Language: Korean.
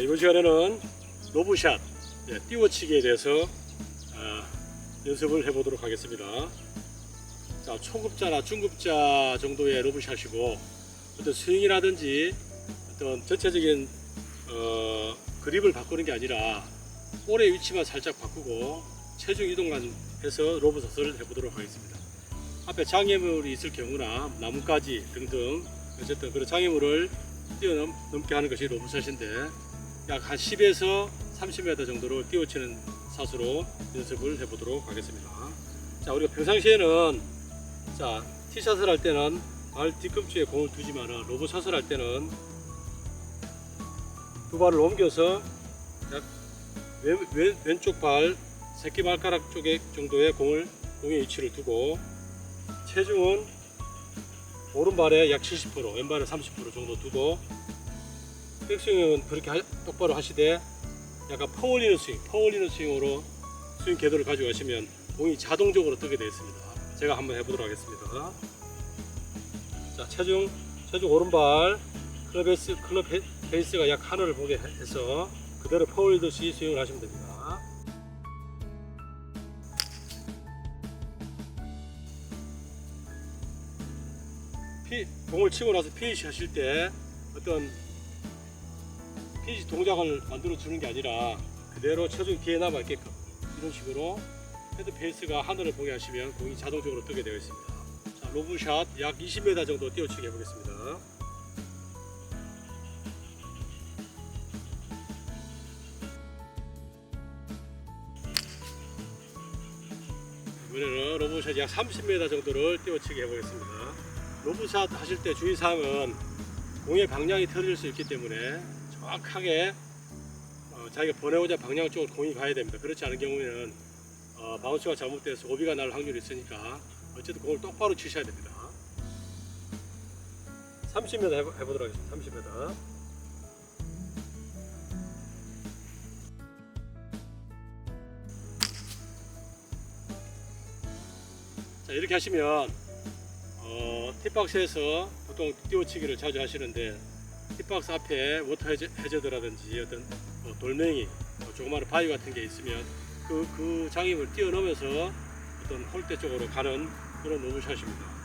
이번 시간에는 로브샷 예, 띄워치기에 대해서 아, 연습을 해보도록 하겠습니다. 자, 초급자나 중급자 정도의 로브샷이고 어떤 스윙이라든지 어떤 전체적인 어, 그립을 바꾸는 게 아니라 볼의 위치만 살짝 바꾸고 체중 이동만 해서 로브샷을 해보도록 하겠습니다. 앞에 장애물이 있을 경우나 나뭇가지 등등 어쨌든 그런 장애물을 뛰어넘게 하는 것이 로브샷인데 약 한 10에서 30m 정도를 띄워치는 샷으로 연습을 해보도록 하겠습니다. 자 우리가 평상시에는 자 티샷을 할 때는 발 뒤꿈치에 공을 두지만은 로브샷을 할 때는 두 발을 옮겨서 약 왼, 왼, 왼쪽 발 새끼 발가락 쪽에 정도의 공을 공의 위치를 두고 체중은 오른발에 약 70%, 왼발에 30% 정도 두고 백스윙은 그렇게 하- 똑바로 하시되 약간 퍼올리는 스윙, 퍼올리는 스윙으로 스윙 궤도를 가져가시면 공이 자동적으로 뜨게 되어 있습니다. 제가 한번 해보도록 하겠습니다. 자, 체중, 체중 오른발 클럽 베이스, 클럽 베- 베이스가 약 하늘을 보게 해서 그대로 퍼올리듯이 스윙을 하시면 됩니다. 피, 공을 치고 나서 피니시 하실 때 어떤 피니시 동작을 만들어 주는 게 아니라 그대로 체중 뒤에 남아 있게끔 이런 식으로 헤드 페이스가 하늘을 보게 하시면 공이 자동적으로 뜨게 되어 있습니다. 자, 로브샷 약 20m 정도 띄워치기 해보겠습니다. 이번에는 로브샷 약 30m 정도를 띄워치기 해보겠습니다. 로브샷 하실 때 주의사항은 공의 방향이 틀어질 수 있기 때문에 정확하게 어, 자기가 보내고자 방향 쪽으로 공이 가야 됩니다. 그렇지 않은 경우에는 어, 바운스가 잘못돼서 오비가 날 확률이 있으니까 어쨌든 공을 똑바로 치셔야 됩니다. 30m 해보, 해보도록 하겠습니다. 30m. 자 이렇게 하시면 어, 팁박스에서 보통 띄워치기를 자주 하시는데 팁박스 앞에 워터 해저, 해저드라든지 어떤 뭐 돌멩이 뭐 조그마한 바위 같은 게 있으면 그, 그 장애물 뛰어넘어서 어떤 홀대 쪽으로 가는 그런 로브샷입니다.